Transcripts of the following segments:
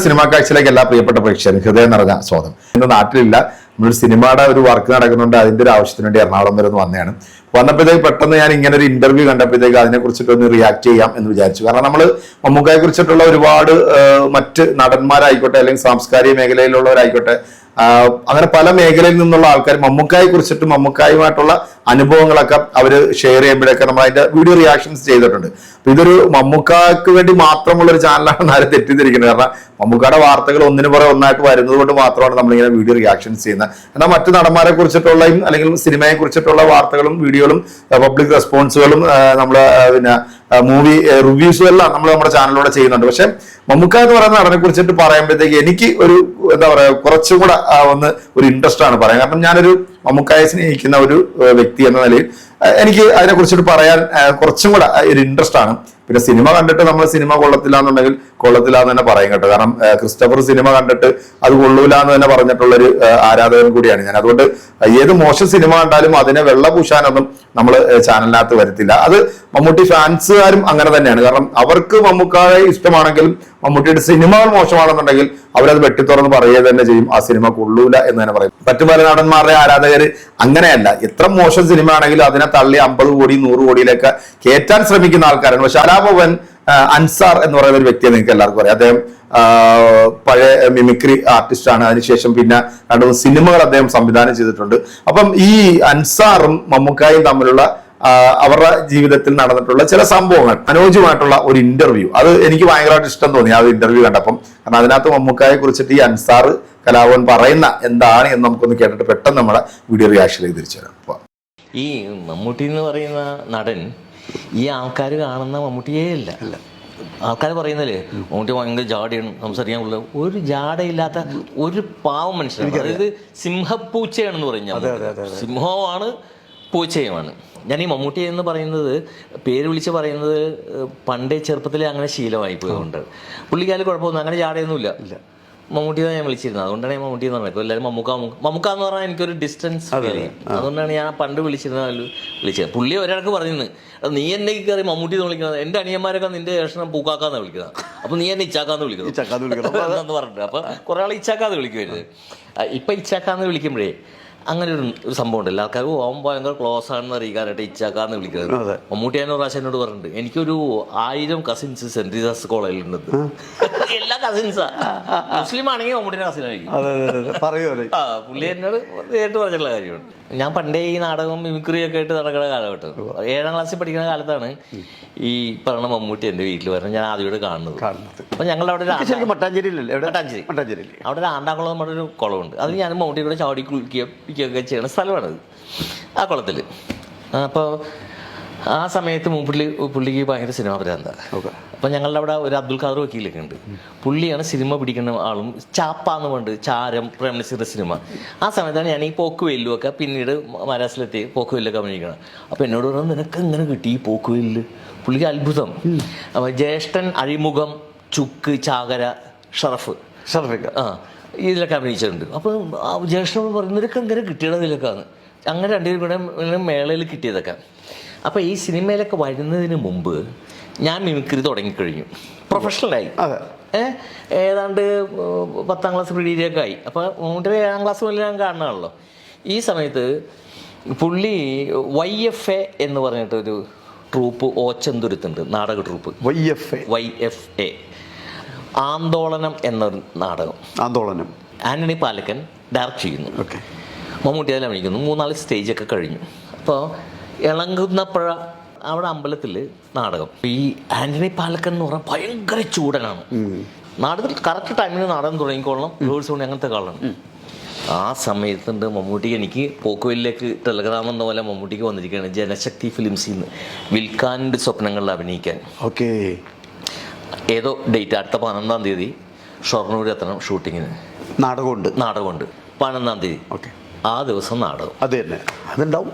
Cinema കാഴ്ചയിലേക്ക് എല്ലാ പ്രിയപ്പെട്ട പ്രേക്ഷകരും ഹൃദയം നിറഞ്ഞ സ്വാഗതം. എന്റെ നാട്ടിലില്ല. നമ്മളൊരു സിനിമയുടെ ഒരു വർക്ക് നടക്കുന്നുണ്ട്. അതിന്റെ ഒരു ആവശ്യത്തിന് വേണ്ടി എറണാകുളം വരെ ഒന്ന് വന്നതാണ്. വന്നപ്പോഴത്തേക്ക് പെട്ടെന്ന് ഞാൻ ഇങ്ങനെ ഒരു ഇന്റർവ്യൂ കണ്ടപ്പോഴത്തേക്ക് അതിനെ കുറിച്ചിട്ടൊന്ന് റിയാക്ട് ചെയ്യാം എന്ന് വിചാരിച്ചു. കാരണം നമ്മൾ മമ്മൂക്കയെ കുറിച്ചിട്ടുള്ള ഒരുപാട് മറ്റ് നടന്മാരായിക്കോട്ടെ അല്ലെങ്കിൽ സാംസ്കാരിക മേഖലയിലുള്ളവരായിക്കോട്ടെ അങ്ങനെ പല മേഖലയിൽ നിന്നുള്ള ആൾക്കാർ മമ്മൂക്കായെ കുറിച്ചിട്ട് മമ്മൂക്കായുമായിട്ടുള്ള അനുഭവങ്ങളൊക്കെ അവർ ഷെയർ ചെയ്യുമ്പോഴൊക്കെ നമ്മൾ അതിന്റെ വീഡിയോ റിയാക്ഷൻസ് ചെയ്തിട്ടുണ്ട്. അപ്പൊ ഇതൊരു മമ്മൂക്കാക്ക് വേണ്ടി മാത്രമുള്ള ഒരു ചാനലാണ് ആരും തെറ്റിദ്ധരിക്കുന്നത്. കാരണം മമ്മൂക്കയുടെ വാർത്തകൾ ഒന്നിനു പുറകെ ഒന്നായിട്ട് വരുന്നത് കൊണ്ട് മാത്രമാണ് നമ്മളിങ്ങനെ വീഡിയോ റിയാക്ഷൻസ് ചെയ്യുന്നത്. എന്നാൽ മറ്റു നടന്മാരെ കുറിച്ചിട്ടുള്ളതും അല്ലെങ്കിൽ സിനിമയെ കുറിച്ചിട്ടുള്ള വാർത്തകളും വീഡിയോകളും പബ്ലിക് റെസ്പോൺസുകളും നമ്മൾ പിന്നെ മൂവി റിവ്യൂസും എല്ലാം നമ്മൾ നമ്മുടെ ചാനലിലൂടെ ചെയ്യുന്നുണ്ട്. പക്ഷെ മമ്മൂക്ക എന്ന് പറയുന്ന നടനെ കുറിച്ചിട്ട് പറയുമ്പോഴത്തേക്ക് എനിക്ക് ഒരു എന്താ പറയുക കുറച്ചും കൂടെ ഒന്ന് ഒരു ഇൻട്രസ്റ്റ് ആണ് പറയാൻ. കാരണം ഞാനൊരു മമ്മൂക്കായെ സ്നേഹിക്കുന്ന ഒരു വ്യക്തി എന്ന നിലയിൽ എനിക്ക് അതിനെ കുറിച്ചിട്ട് പറയാൻ കുറച്ചും കൂടെ ഒരു ഇൻട്രസ്റ്റ് ആണ്. പിന്നെ സിനിമ കണ്ടിട്ട് നമ്മൾ സിനിമ കൊള്ളത്തില്ല എന്നുണ്ടെങ്കിൽ കൊള്ളത്തില്ല എന്ന് തന്നെ പറയും കേട്ടോ. കാരണം ക്രിസ്റ്റഫർ സിനിമ കണ്ടിട്ട് അത് കൊള്ളൂല എന്ന് തന്നെ പറഞ്ഞിട്ടുള്ളൊരു ആരാധകൻ കൂടിയാണ് ഞാൻ. അതുകൊണ്ട് ഏത് മോശം സിനിമ കണ്ടാലും അതിനെ വെള്ള പൂശാനൊന്നും നമ്മൾ ചാനലിനകത്ത് വരത്തില്ല. അത് മമ്മൂട്ടി ഫാൻസുകാരും അങ്ങനെ തന്നെയാണ്. കാരണം അവർക്ക് മമ്മൂക്കായെ ഇഷ്ടമാണെങ്കിലും മമ്മൂട്ടിയുടെ സിനിമകൾ മോശമാണെന്നുണ്ടെങ്കിൽ അവരത് വെട്ടിത്തുറന്ന് പറയുക തന്നെ ചെയ്യും. ആ സിനിമ കൊള്ളൂല എന്ന് തന്നെ പറയും. മറ്റു പല നടന്മാരുടെ ആരാധകർ അങ്ങനെയല്ല. എത്ര മോശം സിനിമ ആണെങ്കിലും അതിനെ തള്ളി അമ്പത് കോടി നൂറ് കോടിയിലേക്ക് കയറ്റാൻ ശ്രമിക്കുന്ന ആൾക്കാരാണ്. പക്ഷെ അലാഭവൻ അൻസാർ എന്ന് പറയുന്ന ഒരു വ്യക്തിയെ നിങ്ങൾക്ക് എല്ലാവർക്കും അറിയാം. അദ്ദേഹം പഴയ മിമിക്രി ആർട്ടിസ്റ്റ് ആണ്. അതിനുശേഷം പിന്നെ രണ്ട് മൂന്ന് സിനിമകൾ അദ്ദേഹം സംവിധാനം ചെയ്തിട്ടുണ്ട്. അപ്പം ഈ അൻസാറും മമ്മൂക്കായും തമ്മിലുള്ള അവരുടെ ജീവിതത്തിൽ നടന്നിട്ടുള്ള ചില സംഭവങ്ങൾ അനുയോജ്യമായിട്ടുള്ള ഒരു ഇന്റർവ്യൂ അത് എനിക്ക് ഭയങ്കരമായിട്ട് ഇഷ്ടം തോന്നി ആ ഒരു ഇന്റർവ്യൂ കണ്ടപ്പം. കാരണം അതിനകത്ത് മമ്മൂക്കായെ കുറിച്ചിട്ട് ഈ അൻസാർ കലാഭവൻ പറയുന്ന എന്താണ് എന്ന് നമുക്കൊന്ന് കേട്ടിട്ട് പെട്ടെന്ന് നമ്മുടെ വീഡിയോ റിയാക്ഷനിലേക്ക് തിരിച്ചു വരാം. ഈ മമ്മൂട്ടി എന്ന് പറയുന്ന നടൻ ഈ ആൾക്കാർ കാണുന്ന മമ്മൂട്ടിയേ അല്ല. ആൾക്കാർ പറയുന്നല്ലേ മമ്മൂട്ടി ഭയങ്കര ജാടയാണ് സംസാരിക്കാൻ കൊള്ളു ഒരു ജാടയില്ലാത്ത ഒരു പാവം മനുഷ്യനാണ്. അതായത് സിംഹപ്പൂച്ചയാണെന്ന് പറഞ്ഞു സിംഹവുമാണ് പൂച്ചയുമാണ്. ഞാൻ ഈ മമ്മൂട്ടി എന്ന് പറയുന്നത് പേര് വിളിച്ച് പറയുന്നത് പണ്ടേ ചെറുപ്പത്തിലേ അങ്ങനെ ശീലമായി പോയതുകൊണ്ട്. പുള്ളിക്കാൽ കുഴപ്പമൊന്നും അങ്ങനെ ചാടയൊന്നുമില്ല. ഇല്ല. മമ്മൂട്ടി ഞാൻ വിളിച്ചിരുന്നത്. അതുകൊണ്ടാണ് ഞാൻ മമ്മൂട്ടി എന്ന് പറഞ്ഞത്. ഇപ്പോൾ എല്ലാവരും മമ്മൂക്ക മമ്മൂക്ക എന്ന് പറഞ്ഞാൽ എനിക്കൊരു ഡിസ്റ്റൻസ് അതുകൊണ്ടാണ് ഞാൻ പണ്ട് വിളിച്ചിരുന്നത് വിളിച്ചത്. പുള്ളി ഒരാൾക്ക് പറഞ്ഞിരുന്നു അത് നീ എന്നെ കയറി മമ്മൂട്ടി എന്ന് വിളിക്കുന്നത് എന്റെ അനിയന്മാരൊക്കെ നിന്റെ ഏഷണം പൂക്കാക്കാന്ന് വിളിക്കുന്നത്. അപ്പോൾ നീ എന്നെ ഇച്ചാക്കാന്ന് വിളിക്കുന്നത്. പറഞ്ഞിട്ട് അപ്പോൾ കുറേ ആൾ ഇച്ചാക്കാന്ന് വിളിക്കുമായിരുന്നു ഇപ്പം ഇച്ചാക്കാന്ന് വിളിക്കുമ്പോഴേ അങ്ങനെ ഒരു ഒരു സംഭവം ഉണ്ട് എല്ലാ ഓം ഭയങ്കര ക്ലോസ് ആണെന്ന് അറിയിക്കാനായിട്ട് ഇച്ചാക്കാന്ന് വിളിക്കുന്നത്. മമ്മൂട്ടി ഞാൻ പ്രാവശ്യം എന്നോട് പറഞ്ഞിട്ടുണ്ട് എനിക്കൊരു ആയിരം കസിൻസ് സെന്റ് റീസാസ് കോളേജിലുണ്ട് എല്ലാ കസിൻസാ മുസ്ലിം ആണെങ്കിൽ മമ്മൂട്ടിയുടെ കസിൻ ആയിരിക്കും. ആ പുള്ളി എന്നോട് നേരിട്ട് പറഞ്ഞിട്ടുള്ള കാര്യമാണ്. ഞാൻ പണ്ടേ ഈ നാടകവും മിമിക്രിയൊക്കെ ആയിട്ട് നടക്കുന്ന കാലഘട്ടം. ഏഴാം ക്ലാസ്സിൽ പഠിക്കുന്ന കാലത്താണ് ഈ പറഞ്ഞ മമ്മൂട്ടി എന്റെ വീട്ടിൽ വരുന്നത്. ഞാൻ ആദ്യമായിട്ട് കാണുന്നത്. അപ്പൊ ഞങ്ങളുടെ അവിടെ മട്ടാഞ്ചേരി മട്ടാഞ്ചേരിയിലല്ലേ മട്ടാഞ്ചേരി. മട്ടാഞ്ചേരിയില്ലേ അവിടെ ഒരു ആണ്ടാകുളം നമ്മുടെ ഒരു കുളമുണ്ട്. അത് ഞാൻ മമ്മൂട്ടിയുടെ ചാടി പിടിക്കുകയൊക്കെ ചെയ്യുന്ന സ്ഥലമാണത്. ആ കുളത്തിൽ അപ്പോൾ ആ സമയത്ത് പുള്ളി പുള്ളിക്ക് ഭയങ്കര സിനിമ ഭ്രാന്ത. അപ്പൊ ഞങ്ങളുടെ അവിടെ ഒരു അബ്ദുൽ ഖാദർ വക്കീലൊക്കെ ഉണ്ട് പുള്ളിയാണ് സിനിമ പിടിക്കുന്ന ആളും ചാപ്പ എന്ന് പറഞ്ഞിട്ട് ചാരം പ്രേമനസിന്റെ സിനിമ ആ സമയത്താണ് ഞാൻ ഈ പോക്ക് വെല്ലുമൊക്കെ ഒക്കെ പിന്നീട് മരാസിലെത്തി പോക്ക് വെല്ലൊക്കെ അഭിനയിക്കണം. അപ്പൊ എന്നോട് പറഞ്ഞു നിനക്ക് എങ്ങനെ കിട്ടി ഈ പോക്ക് വെല്ല്? പുള്ളിക്ക് അത്ഭുതം. അപ്പൊ ജ്യേഷ്ഠൻ അഴിമുഖം ചുക്ക് ചാകര ഷറഫ്. ഷറഫ് ആ ഇതിലൊക്കെ അഭിനയിച്ചിട്ടുണ്ട്. അപ്പോൾ ജ്യേഷ്ഠനോട് പറഞ്ഞു നിനക്ക് എങ്ങനെ കിട്ടിയത് ഇതിലൊക്കെ? അങ്ങനെ രണ്ടുപേരും കൂടെ മേളയിൽ കിട്ടിയതൊക്കെ. അപ്പോൾ ഈ സിനിമയിലൊക്കെ വരുന്നതിന് മുമ്പ് ഞാൻ മിമിക്രി തുടങ്ങിക്കഴിഞ്ഞു. പ്രൊഫഷണലായി അതെ. ഏതാണ്ട് പത്താം ക്ലാസ് പ്രീഡിയൊക്കെ ആയി. അപ്പോൾ മൂന്നിന്റെ ഏഴാം ക്ലാസ് മുതൽ ഞാൻ കാണണമല്ലോ ഈ സമയത്ത് പുള്ളി വൈ എഫ് എ എന്ന് പറഞ്ഞിട്ടൊരു ട്രൂപ്പ് ഓച്ചന്തുരുത്തുണ്ട്. നാടക troupe. Y F A. Y F A. Andolanam എന്നൊരു നാടകം. ആന്തോളനം. ആന്റണി പാലക്കൻ ഡയറക്റ്റ് ചെയ്യുന്നു. ഓക്കെ. മമ്മൂട്ടി അതിൽ അഭിനയിക്കുന്നു. മൂന്നാൽ സ്റ്റേജൊക്കെ കഴിഞ്ഞു. അപ്പോൾ ഇളങ്കുന്നപ്പുഴ അവിടെ അമ്പലത്തിൽ നാടകം. ഈ ആന്റണി പാലക്കൻ എന്ന് പറഞ്ഞാൽ ഭയങ്കര ചൂടനാണ്. നാടകത്തിൽ കറക്റ്റ് ടൈമിന് നാടകം തുടങ്ങിക്കോളണം. ഗേൾസ് കൊണ്ട് അങ്ങനത്തെ കാളാണ്. ആ സമയത്തുണ്ട് മമ്മൂട്ടി എനിക്ക് പോക്കുവലിലേക്ക് ടെലഗ്രാം എന്ന പോലെ മമ്മൂട്ടിക്ക് വന്നിരിക്കുകയാണ്. ജനശക്തി ഫിലിംസിൽ നിന്ന് വിൽക്കാന്റെ സ്വപ്നങ്ങളിൽ അഭിനയിക്കാൻ. ഓക്കെ. ഏതോ ഡേറ്റ് അടുത്ത പതിനൊന്നാം തീയതി ഷൊർണൂർ എത്തണം ഷൂട്ടിങ്ങിന് നാടകമുണ്ട്. നാടകമുണ്ട്. പതിനൊന്നാം തീയതി. ഓക്കെ. ആ ദിവസം നാടകം. അത് തന്നെ. അതുണ്ടാവും.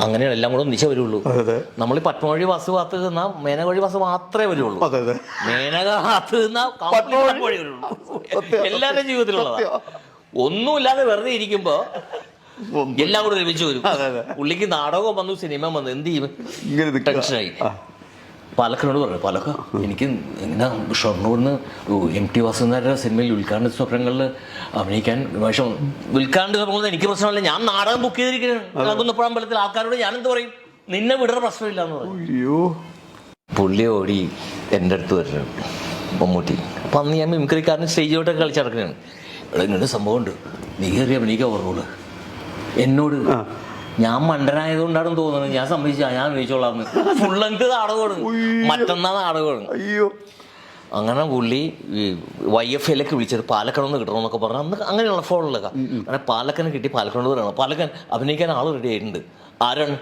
അങ്ങനെയാണ് എല്ലാം കൂടെ ഒന്നിച്ചേ വരുള്ളൂ. നമ്മൾ പത്മവഴി ബസ് കാത്ത് നിന്നാൽ മേനക വഴി ബസ് മാത്രമേ വരുള്ളൂ. മേനക കാത്ത് നിന്നാൽ പത്മവഴി. വഴി വരുള്ളൂ. എല്ലാവരുടെ ജീവിതത്തിലുള്ളതാ. ഒന്നുമില്ലാതെ വെറുതെ ഇരിക്കുമ്പോ എല്ലാം കൂടെ ഒരുമിച്ച് വരും. പുള്ളിക്ക് നാടകം വന്നു സിനിമ വന്നു. എന്ത് ചെയ്യും. ടെൻഷനായി. പാലക്കനോട് പറഞ്ഞു പാലക്ക എനിക്ക് ഇങ്ങനെ ഷൊർണൂർന്ന് എം ടി വാസുദേവരുടെ സിനിമയിൽ ഉൽഘാടന സ്വപ്നങ്ങളിൽ അഭിനയിക്കാൻ പക്ഷേ ഉദ്ഘാടന സ്വപ്നങ്ങളിൽ എനിക്ക് പ്രശ്നമല്ല. ഞാൻ നാടകം ബുക്ക് ചെയ്തിരിക്കുകയാണ് കുന്നപ്പുഴമ്പലത്തിൽ ആൾക്കാരോട് ഞാൻ എന്ത് പറയും? നിന്നെ വിടുന്ന പ്രശ്നമില്ല എന്ന് പറഞ്ഞു അയ്യോ. പുള്ളി ഓടി എന്റെ അടുത്ത് വരണം മമ്മൂട്ടി. അപ്പം അന്ന് ഞാൻ മിമിക്രിക്കാരൻ സ്റ്റേജിലോട്ടൊക്കെ കളിച്ച് നടക്കുകയാണ് ഇവിടെ ഇങ്ങനെ സംഭവമുണ്ട്. നീ കയറി അഭിനയിക്കാൻ പറഞ്ഞോളൂ എന്നോട് ഞാൻ മണ്ടനായതുകൊണ്ടാണ് തോന്നുന്നത്. ഞാൻ സമ്മതിച്ചാ. ഞാൻ അന്വേഷിച്ചോളാം ഫുൾ ലെങ്ത് നാടകമാണ് മറ്റന്നാ നാടകമാണ് അയ്യോ. അങ്ങനെ പുള്ളി വൈ എഫ് എല്ലൊക്കെ വിളിച്ചത് പാലക്കണമെന്ന് കിട്ടണമെന്നൊക്കെ പറഞ്ഞു അന്ന് അങ്ങനെയുള്ള ഫോണിലൊക്കെ അങ്ങനെ പാലക്കനെ കിട്ടി പാലക്കനോട് പറയണം പാലക്കൻ അഭിനയിക്കാൻ ആൾ റെഡി ആയിട്ടുണ്ട്. ആരാണ്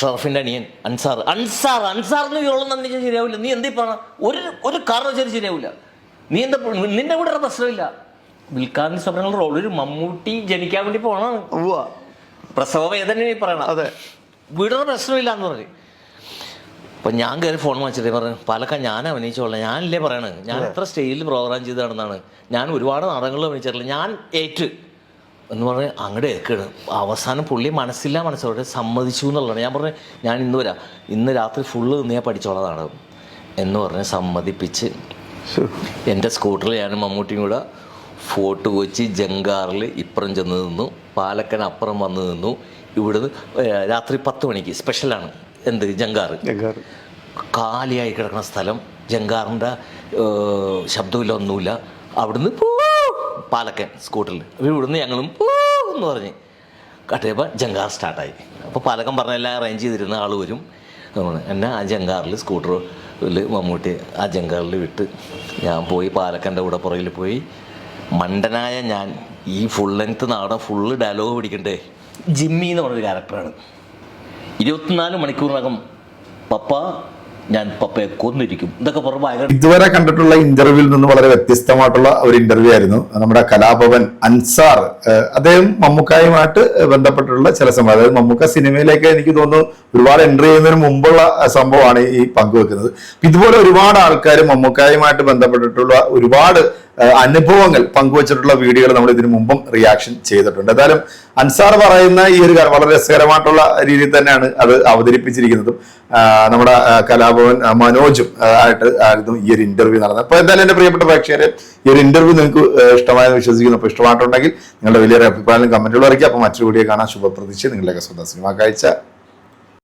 ഷറഫിന്റെ അനിയൻ അൻസാർ. അൻസാർ അൻസാറിന് എന്ന് നന്ദി ശരിയാവില്ല. നീ എന്തീ പറഞ്ഞ ഒരു ഒരു കാരണം വെച്ചാൽ ശരിയാവില്ല. നീ എന്താ നിന്റെ കൂടെ പ്രശ്നമില്ല. വിൽക്കാൻ സ്വപ്നങ്ങൾ റോൾ ഒരു മമ്മൂട്ടി ജനിക്കാൻ വേണ്ടി പോണാണ് പ്രസവ വേദന ഈ പറയണം അതെ. വീടൊരു പ്രശ്നമില്ല എന്ന് പറഞ്ഞു. അപ്പൊ ഞാൻ കയറി ഫോൺ വാങ്ങിച്ചിട്ട് പറഞ്ഞു പാലക്കാട് ഞാൻ അഭിനയിച്ചോളാം. ഞാനില്ലേ പറയണത് ഞാൻ എത്ര സ്റ്റേജിൽ പ്രോഗ്രാം ചെയ്ത് നടന്നാണ് ഞാൻ ഒരുപാട് നാടകങ്ങൾ അഭിനയിച്ചിട്ടില്ല. ഞാൻ ഏറ്റ്. എന്ന് പറഞ്ഞ് അങ്ങോട്ട് ഏക്കാണ്. അവസാനം പുള്ളി മനസ്സില്ല മനസ്സോടെ സമ്മതിച്ചു എന്നുള്ളതാണ്. ഞാൻ പറഞ്ഞു ഞാൻ ഇന്ന് വരാം. ഇന്ന് രാത്രി ഫുള്ള് നിന്ന് ഞാൻ പഠിച്ചോളാം നാടകം എന്ന് പറഞ്ഞ് സമ്മതിപ്പിച്ച് എന്റെ എന്റെ സ്കൂട്ടറിൽ ഞാൻ മമ്മൂട്ടിയും കൂടെ ഫോർട്ട് കൊച്ചി ജങ്കാറിൽ ഇപ്പുറം ചെന്ന് നിന്നു. പാലക്കൻ അപ്പുറം വന്ന് നിന്നു. ഇവിടുന്ന് രാത്രി പത്ത് മണിക്ക് സ്പെഷ്യലാണ് എന്ത്? ജങ്കാറ്. കാലിയായി കിടക്കുന്ന സ്ഥലം. ജങ്കാറിന്റെ ശബ്ദമില്ല ഒന്നുമില്ല അവിടുന്ന് പാലക്കൻ സ്കൂട്ടറിൽ. ഇവിടുന്ന് ഞങ്ങളും പൂ എന്ന് പറഞ്ഞ് കട്ടിയപ്പോൾ ജങ്കാർ സ്റ്റാർട്ടായി അപ്പോൾ പാലക്കൻ പറഞ്ഞ എല്ലാം അറേഞ്ച് ചെയ്തിരുന്ന ആൾ വരും. എന്നെ ആ ജങ്കാറിൽ സ്കൂട്ടറിൽ മമ്മൂട്ടി ആ ജങ്കാറിൽ വിട്ട് ഞാൻ പോയി പാലക്കന്റെ കൂടെ പുറകിൽ പോയി മണ്ടനായ ഞാൻ ഈ ഫുൾ ലെങ്ത് നാടൻ ഫുള്ള് ഡയലോഗ് പിടിക്കണ്ടേ? ജിമ്മി എന്ന് പറഞ്ഞൊരു ക്യാരക്ടറാണ് ഇരുപത്തിനാല് മണിക്കൂറിനകം പപ്പ ഞാൻ പപ്പയെ കൊന്നിരിക്കും. ഇതൊക്കെ ഭയങ്കര ഇതുവരെ കണ്ടിട്ടുള്ള ഇന്റർവ്യൂവിൽ നിന്ന് വളരെ വ്യത്യസ്തമായിട്ടുള്ള ഒരു ഇന്റർവ്യൂ ആയിരുന്നു. നമ്മുടെ കലാഭവൻ അൻസാർ അദ്ദേഹം മമ്മൂക്കായുമായിട്ട് ബന്ധപ്പെട്ടിട്ടുള്ള ചില സംഭവം. അതായത് മമ്മൂക്ക സിനിമയിലേക്ക് എനിക്ക് തോന്നുന്നു ഒരുപാട് എൻട്രി ചെയ്യുന്നതിന് മുമ്പുള്ള സംഭവമാണ് ഈ പങ്കുവെക്കുന്നത്. ഇതുപോലെ ഒരുപാട് ആൾക്കാർ മമ്മൂക്കായുമായിട്ട് ബന്ധപ്പെട്ടിട്ടുള്ള ഒരുപാട് അനുഭവങ്ങൾ പങ്കുവച്ചിട്ടുള്ള വീഡിയോകൾ നമ്മൾ ഇതിനു മുമ്പും റിയാക്ഷൻ ചെയ്തിട്ടുണ്ട്. എന്തായാലും അൻസാർ പറയുന്ന ഈ ഒരു കാര്യം വളരെ രസകരമായിട്ടുള്ള രീതിയിൽ തന്നെയാണ് അത് അവതരിപ്പിച്ചിരിക്കുന്നതും. നമ്മുടെ കലാഭവൻ മനോജും ആയിട്ട് ആയിരുന്നു ഈ ഒരു ഇന്റർവ്യൂ നടന്നത്. അപ്പൊ എന്തായാലും എന്റെ പ്രിയപ്പെട്ട പ്രേക്ഷകരെ ഈ ഒരു ഇന്റർവ്യൂ നിങ്ങൾക്ക് ഇഷ്ടമായെന്ന് വിശ്വസിക്കുന്നു. അപ്പൊ ഇഷ്ടമായിട്ടുണ്ടെങ്കിൽ നിങ്ങളുടെ വലിയൊരു അഭിപ്രായം കമന്റുകൾ അറിയിക്കുക. അപ്പൊ മറ്റൊരു വീഡിയോ കാണാൻ ശുഭപ്രതീക്ഷ. നിങ്ങളുടെയൊക്കെ സ്വന്തം സിനിമ കാഴ്ച.